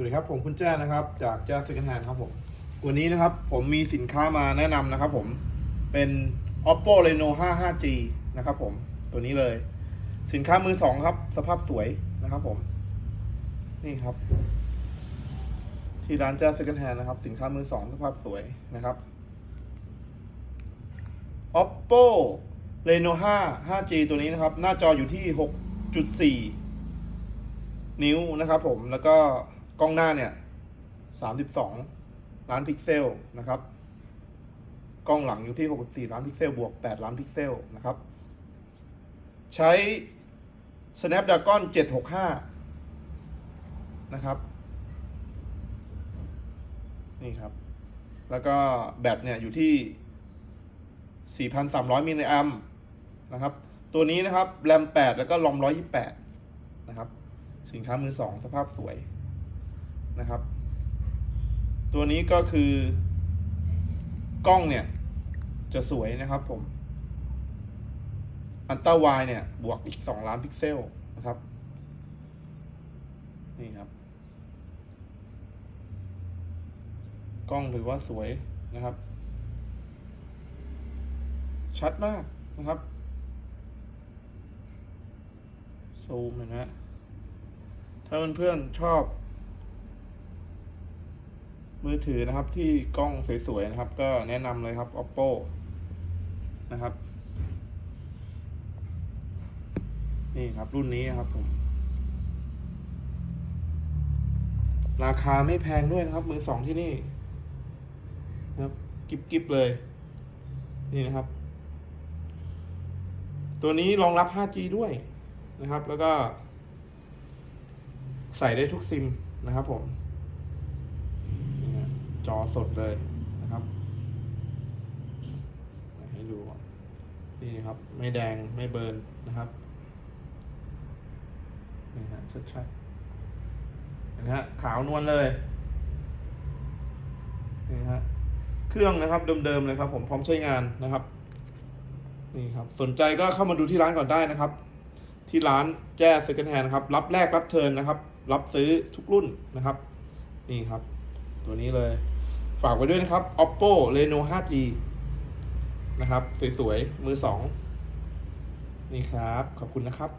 วัสดีครับผมคุณแจ้นะครับ จากแจ้ Second Hand ครับผม วันนี้นะครับผมมีสินค้ามาแนะนำนะครับผมเป็น oppo reno 5 5g นะครับผมตัวนี้เลย สินค้ามือสองครับ สภาพสวยนะครับผม นี่ครับ ที่ร้านแจ้ Second Hand นะครับ สินค้ามือสองสภาพสวยนะครับ oppo reno 5 5g ตัวนี้นะครับ หน้าจออยู่ที่ 6.4 นิ้วนะครับผมแล้วก็ กล้องหน้าเนี่ย32ล้านพิกเซลนะครับ กล้องหลังอยู่ที่64ล้านพิกเซลบวก8ล้านพิกเซลนะครับ ใช้ Snapdragon 765นะครับ นี่ครับ แล้วก็แบตเนี่ยอยู่ที่ 4,300มิลลิแอมนะครับ ตัวนี้นะครับ แรม 8 แล้วก็รอม128 นะครับ สินค้ามือสอง สภาพสวย นะครับ ตัวนี้ก็คือกล้องเนี่ย จะสวยนะครับผมอันต้าไวเนี่ย บวกอีกสองล้านพิกเซลนะครับ นี่ครับ กล้องถือว่าสวยนะครับ ชัดมากนะครับ ซูมเห็นไหมฮะถ้าเพื่อนๆชอบ มือถือนะครับที่กล้องสวยๆนะครับ ก็แนะนำเลยครับ oppo นะครับ นี่ครับรุ่นนี้ครับผม ราคาไม่แพงด้วยนะครับ มือสองที่นี่นะครับกิบๆเลย นี่นะครับ ตัวนี้รองรับ 5G ด้วยนะครับ แล้วก็ ใส่ได้ทุกซิมนะครับผม จอสดเลยนะครับ ให้ดูนี่นะครับ ไม่แดงไม่เบิร์นนะครับนี่ฮะชัดๆเห็นไหมฮะขาวนวลเลยนี่ฮะเครื่องนะครับเดิมๆเลยครับ ผมพร้อมใช้งานนะครับนี่ครับสนใจก็เข้ามาดูที่ร้านก่อนได้นะครับ ที่ร้านแจ้ Second Hand นะครับ รับแรกรับเทินนะครับ รับซื้อทุกรุ่นนะครับ นี่ครับ ตัวนี้เลย ฝากไว้ด้วยนะครับ oppo reno 5g นะครับ สวยๆ มือสอง นี่ครับ ขอบคุณนะครับ